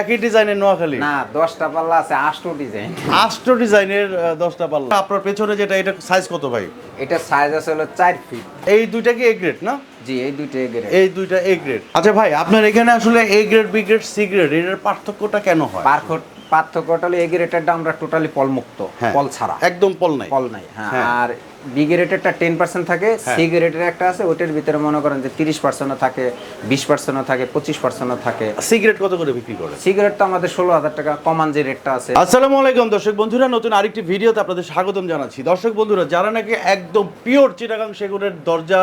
একই ডিজাইনের নোয়াখালী? না দশটা পাল্লা আছে আটটো ডিজাইন। আষ্ট ডিজাইনের আহ, দশটা পাল্লা। আপনার পেছনে যেটা এটা সাইজ কত ভাই? এটা সাইজ আছে হলো চার ফিট এই দুইটা কি এ গ্রেড না? জি এই দুইটা এগেরে এই দুইটা এ গ্রেড আচ্ছা ভাই আপনার এখানে আসলে A grade B grade C grade এর পার্থক্যটা কেন হয়? পার্থক্য পার্থক্যটা হলো এগেরেটারটা আমরা টোটালি পল মুক্ত। পল ছাড়া। একদম পল নাই। পল নাই হ্যাঁ। হ্যাঁ। আর বিগেরেটেরটা টেন পার্সেন্ট থাকে হ্যাঁ। সিগারেটের একটা আছে ওটার ভিতরে মনে করেন যে তিরিশ পার্সেন্টও থাকে বিশ পার্সেন্টও থাকে পঁচিশ পার্সেন্টও থাকে। সিগারেট কত করে বিক্রি করে সিগারেট তো আমাদের ষোলো হাজার টাকা কমান যে রেটটা আছে। আসসালামু আলাইকুম দর্শক বন্ধুরা নতুন আরেকটি ভিডিওতে আপনাদের স্বাগতম জানাচ্ছি। দর্শক বন্ধুরা যারা নাকি একদম পিওর চিটাগাং সেগুনের দরজা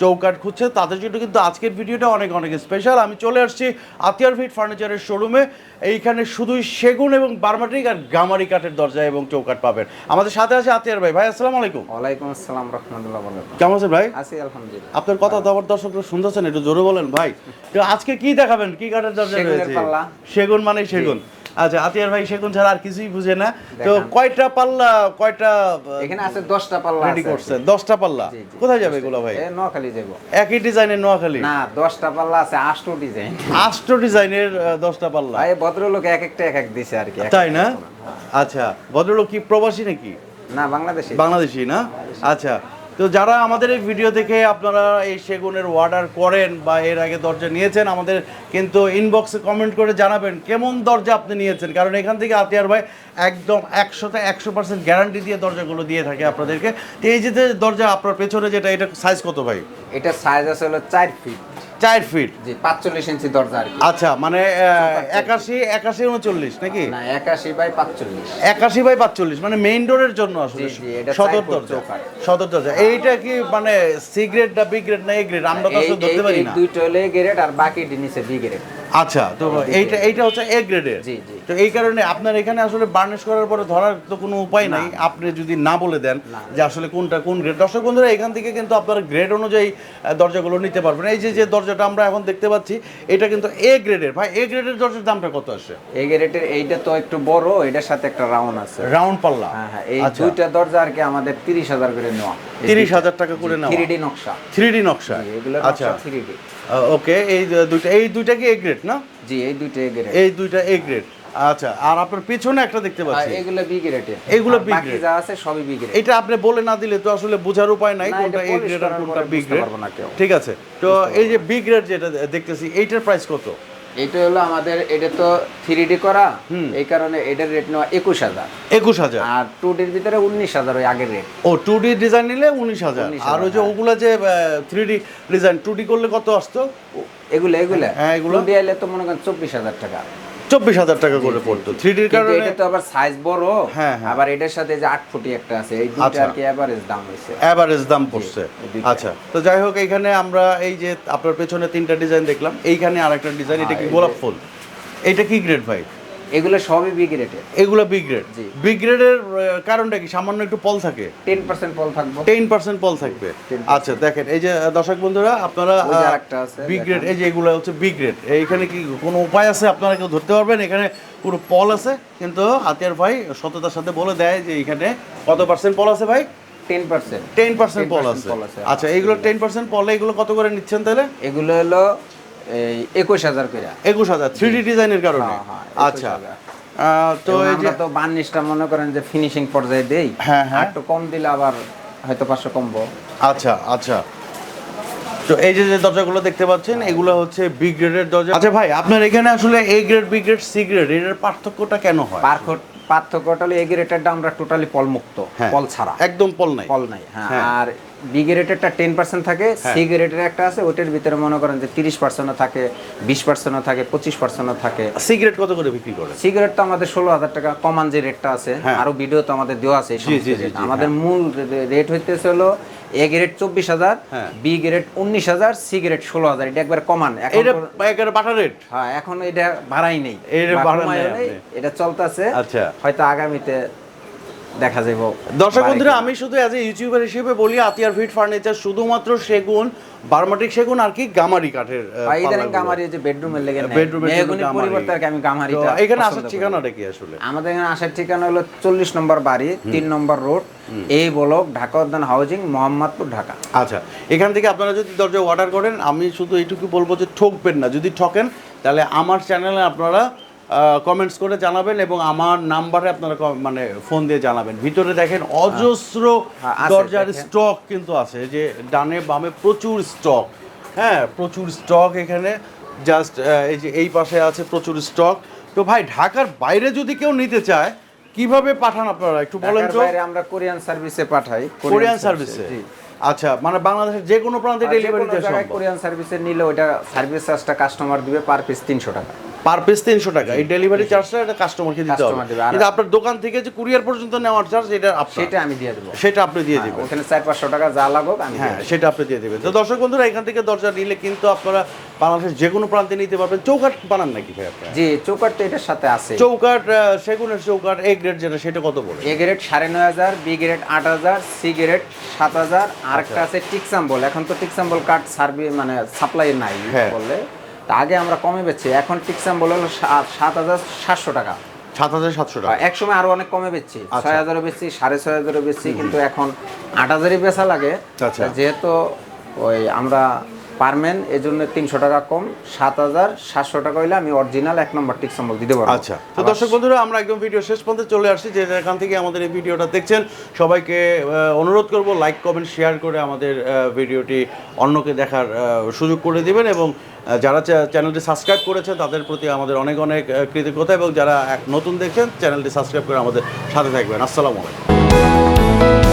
চৌকাট খুঁজছে তাদের জন্য কিন্তু আজকের ভিডিওটা অনেক অনেক স্পেশাল আমি চলে আসছি আতিয়ার ফিট ফার্নিচারের শোরুমে এইখানে শুধুই সেগুন এবং বার্মাটিক আর গামারি কাঠের দরজা এবং চৌকাট পাবেন। আমাদের সাথে আছে আতিয়ার ভাই। ভাই আসসালামু আলাইকুম। ওয়ালাইকুম আসসালাম রহমতুল্লাহ কেমন আছেন ভাই? আছি আলহামদুলিল্লাহ। আপনার কথা তো আবার দর্শকরা শুনতেছেন একটু জোরে বলেন ভাই। তো আজকে কি দেখাবেন? কি কাঠের দরজা রয়েছে? সেগুন মানে সেগুন। আচ্ছা আতিয়ার ভাই সেগুন ছাড়া আর কিছুই বুঝে না। তো কয়টা পাল্লা কয়টা এখানে আছে দশটা পাল্লা রেডি করছেন? দশটা পাল্লা? জি, জি। কোথায় যাবে এগুলো ভাই? এ নোয়াখালী যাব। একই ডিজাইনের নোয়াখালী? না দশটা পাল্লা আছে আটটো ডিজাইন। আষ্ট ডিজাইনের আহ, দশটা পাল্লা? ভাই ভদ্রলোক এক একটা এক এক দিছে আর কি তাই না? আচ্ছা ভদ্রলোক কি প্রবাসী নাকি? না বাংলাদেশি। বাংলাদেশি না? আচ্ছা তো যারা আমাদের এই ভিডিও দেখে আপনারা এই সেগুনের অর্ডার করেন বা এর আগে দরজা নিয়েছেন, আমাদের কিন্তু ইনবক্সে কমেন্ট করে জানাবেন কেমন দরজা আপনি নিয়েছেন। কারণ এখান থেকে আতিয়ার ভাই একদম একশোতে একশো পার্সেন্ট গ্যারান্টি দিয়ে দরজাগুলো দিয়ে থাকে আপনাদেরকে। তো এই যে দরজা আপনার পেছনে যেটা, এটা সাইজ কত ভাই? এটা সাইজ আছে হলো চার ফিট চার ফিট জি পাঁচচল্লিশ ইঞ্চি দরজা আর কি। আচ্ছা মানে একাশি একাশি উনচল্লিশ নাকি? না একাশি বাই পাঁচচল্লিশ। একাশি বাই পাঁচচল্লিশ মানে মেইন ডোরের জন্য আসলে সদর দরজা। সদর দরজা। এইটা কি মানে সি গ্রেড না বি গ্রেড না এ গ্রেড আমরা তো ধরতে পারি না। দুইটা হলে গ্রেড আর বাকিটি নিচে বি গ্রেড আচ্ছা তো এইটা এইটা হচ্ছে এ গ্রেডের জি, জি। তো এই কারণে আপনার এখানে আসলে বার্নিশ করার পরে ধরার তো কোনো উপায় নাই। আপনি যদি না বলে দেন যে আসলে কোনটা কোন গ্রেড দর্শক বন্ধুরা এখান থেকে কিন্তু আপনারা গ্রেড অনুযায়ী দরজাগুলো নিতে পারবেন। এই যে যে দরজাটা আমরা এখন দেখতে পাচ্ছি এটা কিন্তু এ গ্রেডের ভাই এ গ্রেডের দরজার দামটা কত আসে এই গ্রেডের এইটা তো একটু বড় এটার সাথে একটা রাউন্ড আছে। রাউন্ড পাল্লা। হ্যাঁ হ্যাঁ এই আচ্ছা। দুইটা দরজা আর কি আমাদের তিরিশ হাজার করে নেওয়া। তিরিশ হাজার টাকা করে নেওয়া। থ্রি ডি নকশা। থ্রি ডি নকশা। আচ্ছা। থ্রি ডি ওকে এই দুইটা এই দুইটা কি এ গ্রেড না? জি এই দুইটা গ্রেড এই দুইটা এ গ্রেড আচ্ছা আর আপনার পিছনে একটা দেখতে পাচ্ছি। এগুলো বি গ্রেডের এগুলো বাকি grade। যা আছে সবই বি গ্রেড এটা আপনি বলে না দিলে তো আসলে বোঝার উপায় নাই কোনটা এ গ্রেড আর কোনটা বি গ্রেড। ঠিক আছে। তো এই যে বি গ্রেড যেটা দেখতেছি এইটার প্রাইস কত? এটা হলো আমাদের এটা তো থ্রি ডি করা। এই কারণে এটার রেট নেওয়া একুশ হাজার। একুশ হাজার। আর টু ডির ভিতরে উনিশ হাজার ওই আগের রেট ও টু ডি ডিজাইন নিলে উনিশ হাজার। 19,000 আর ওই যে ওগুলা যে three D design two D করলে কত আসতো? এগুলো এগুলো। হ্যাঁ, এগুলো? দিয়ে তো মনে করেন চব্বিশ হাজার টাকা। চব্বিশ হাজার টাকা করে পড়তো। থ্রি ডির কারণে এটা তো আবার সাইজ বড় হ্যাঁ, হ্যাঁ। আবার এটার সাথে যে আট ফুটি একটা আছে এই দুইটা আচ্ছা। আর কি এভারেজ দাম হয়েছে। অ্যাভারেজ দাম পড়ছে। আচ্ছা তো যাই হোক এইখানে আমরা এই যে আপনার পেছনে তিনটা ডিজাইন দেখলাম। এইখানে আরেকটা ডিজাইন এটা কি হ্যাঁ, গোলাপ ফুল? এটা কি গ্রেড ভাই? এগুলো সবই বি গ্রেডের এগুলো বি গ্রেড জি। বি গ্রেডের কারণটা কি? সামান্য একটু পল থাকে? টেন পার্সেন্ট পল থাকব। টেন পার্সেন্ট পল থাকবে? আচ্ছা দেখেন এই যে দর্শক বন্ধুরা আপনারা আরেকটা আছে, বি গ্রেড এই যে এগুলো হচ্ছে বি গ্রেড এইখানে কি কোনো উপায় আছে? আপনারা কেউ ধরতে পারবেন? এখানে পুরো পল আছে কিন্তু আতিয়ার ভাই সততার সাথে বলে দেয় যে এখানে কত পার্সেন্ট পল আছে ভাই? টেন পার্সেন্ট টেন পার্সেন্ট পল আছে। আচ্ছা এইগুলো টেন পার্সেন্ট পলে এগুলো কত করে নিচ্ছেন তাহলে? এগুলো হলো একুশ হাজার করে একুশ হাজার থ্রি ডি ডিজাইনের কারণে? হ্যাঁ, হ্যাঁ, আচ্ছা। তো এই আমরা তো বার্নিশটা মনে করেন যে ফিনিশিং পর্যায়ে দেই। হ্যাঁ, হ্যাঁ। একটু কম দিলে আবার হয়তো পাঁচশো কমবো। আচ্ছা আচ্ছা। তো এই যে যে দরজাগুলো দেখতে পাচ্ছেন এগুলো হচ্ছে বি গ্রেডের দরজা। আচ্ছা ভাই আপনার এখানে আসলে A grade B grade C grade এর পার্থক্যটা কেন হয়? পার্থক্য পার্থক্যটা হলো আমরা টোটালি হ্যাঁ। পল ছাড়া একদম পল নাই পল নাই হ্যাঁ হ্যাঁ। আর টেন পার্সেন্ট থাকে। সিগারেটের একটা আছে ওটার ভিতরে মনে করেন যে তিরিশ পার্সেন্টও থাকে বিশ পার্সেন্টও থাকে পঁচিশ পার্সেন্টও থাকে সিগারেট কত করে বিক্রি করে সিগারেট তো আমাদের ষোলো হাজার টাকা কমান যে রেটটা আছে। আরও ভিডিও তো আমাদের দেওয়া আছে আমাদের। মূল রেট হইতেছে হলো এ গ্রেড চব্বিশ হাজার হ্যাঁ। বি গ্রেড উনিশ হাজার সি গ্রেড ষোলো হাজার। এটা একবার কমান। এটা বাটা রেট হ্যাঁ এখন এটা ভাড়াই নেই। এটা চলতেছে। আচ্ছা। হয়তো আগামীতে দেখা যাব দর্শক বন্ধুরা আমি শুধু অ্যাজ এ ইউটিউবার হিসেবে বলি আতিয়ার ফিট ফার্নিচার শুধুমাত্র সেগুন বার্মাটিক সেগুন আর কি গামারি কাঠের ইদানিং গামারি যে বেডরুমের লেগে। বেডরুমের পরিবর্তে আর কি আমি গামারিটা এখানে আসার। ঠিকানাটা কি আসলে? আমাদের এখানে আসার ঠিকানা হলো চল্লিশ নম্বর বাড়ি তিন নম্বর রোড এই ব্লক ঢাকা উদ্যান হাউজিং মোহাম্মদপুর ঢাকা। আচ্ছা এখান থেকে আপনারা যদি দরজা অর্ডার করেন আমি শুধু এইটুকু বলব যে ঠকবেন না যদি ঠকেন তাহলে আমার চ্যানেলে আপনারা কমেন্টস করে জানাবেন এবং আমার নাম্বারে আপনারা মানে ফোন দিয়ে জানাবেন। ভিতরে দেখেন অজস্র হ্যাঁ, দরজার স্টক কিন্তু আছে যে ডানে বামে প্রচুর স্টক হ্যাঁ প্রচুর স্টক এখানে জাস্ট এই যে এই পাশে আছে প্রচুর স্টক তো ভাই ঢাকার বাইরে যদি কেউ নিতে চায় কীভাবে পাঠান আপনারা? একটু বলেন তো। আমরা কোরিয়ান সার্ভিসে পাঠাই কোরিয়ান সার্ভিসে। আচ্ছা মানে বাংলাদেশের যে কোনো প্রান্তে ডেলিভারি দিতে দেওয়া সম্ভব। কোরিয়ান সার্ভিসে নিলে ওটা সার্ভিস চার্জটা কাস্টমার দিবে পার পিস তিনশো টাকা। পার পিস তিনশো টাকা। এই ডেলিভারি চার্জটা এটা কাস্টমারকে দিতে হবে। কিন্তু আপনার দোকান থেকে যে কুরিয়ার পর্যন্ত নেওয়ার চার্জ এটা সেটা আমি দিয়ে দেবো। সেটা আপনি দিয়ে দিবেন। ওখানে চার পাঁচশো টাকা যা লাগুক আমি হ্যাঁ সেটা আপনি দিয়ে দেবেন। তো দর্শক বন্ধুরা এখান থেকে দরজা নিলে কিন্তু আপনারা বাংলাদেশের যে কোনো প্রান্তে নিতে পারবেন। চৌকাট বানান নাকি ভাই আপনারা? জি চৌকাট তো এটার সাথে আছে। চৌকাট আহ, সেগুনের চৌকাট এ গ্রেড যেটা সেটা কত পড়ে এ গ্রেড সাড়ে নয় হাজার বি গ্রেড আট হাজার সি গ্রেড সাত হাজার। আর একটা আচ্ছা। আছে টিকসাম্বল। এখন তো টিকসাম্বল কার্ড সার্ভি মানে সাপ্লাই নাই হ্যাঁ। বললে। তা আগে আমরা কমে বেচছি এখন টিকসাম্বল হলো সা- সাত হাজার সাতশো টাকা সাত হাজার সাতশো টাকা এক সময় আরও অনেক কমে বেচছি আচ্ছা। ছয় হাজারও বেচছি সাড়ে ছয় হাজারও বেচছি কিন্তু এখন আট হাজারই বেচা লাগে আচ্ছা। যেহেতু ওই আমরা পারমেন এই জন্য তিনশো টাকা কম। সাত হাজার সাতশো টাকা হইলে আমি অরিজিনাল এক নম্বর টিক সম্বল দিতে পারব। আচ্ছা তো দর্শক বন্ধুরা আমরা একদম ভিডিও শেষ পর্যন্ত চলে আসছি। যে যেখান থেকে আমাদের এই ভিডিওটা দেখছেন সবাইকে অনুরোধ করব লাইক কমেন্ট শেয়ার করে আমাদের ভিডিওটি অন্যকে দেখার সুযোগ করে দিবেন এবং যারা চ্যা- চ্যানেলটি সাবস্ক্রাইব করেছেন তাদের প্রতি আমাদের অনেক অনেক কৃতজ্ঞতা এবং যারা এক নতুন দেখছেন চ্যানেলটি সাবস্ক্রাইব করে আমাদের সাথে থাকবেন। আসসালামু আলাইকুম।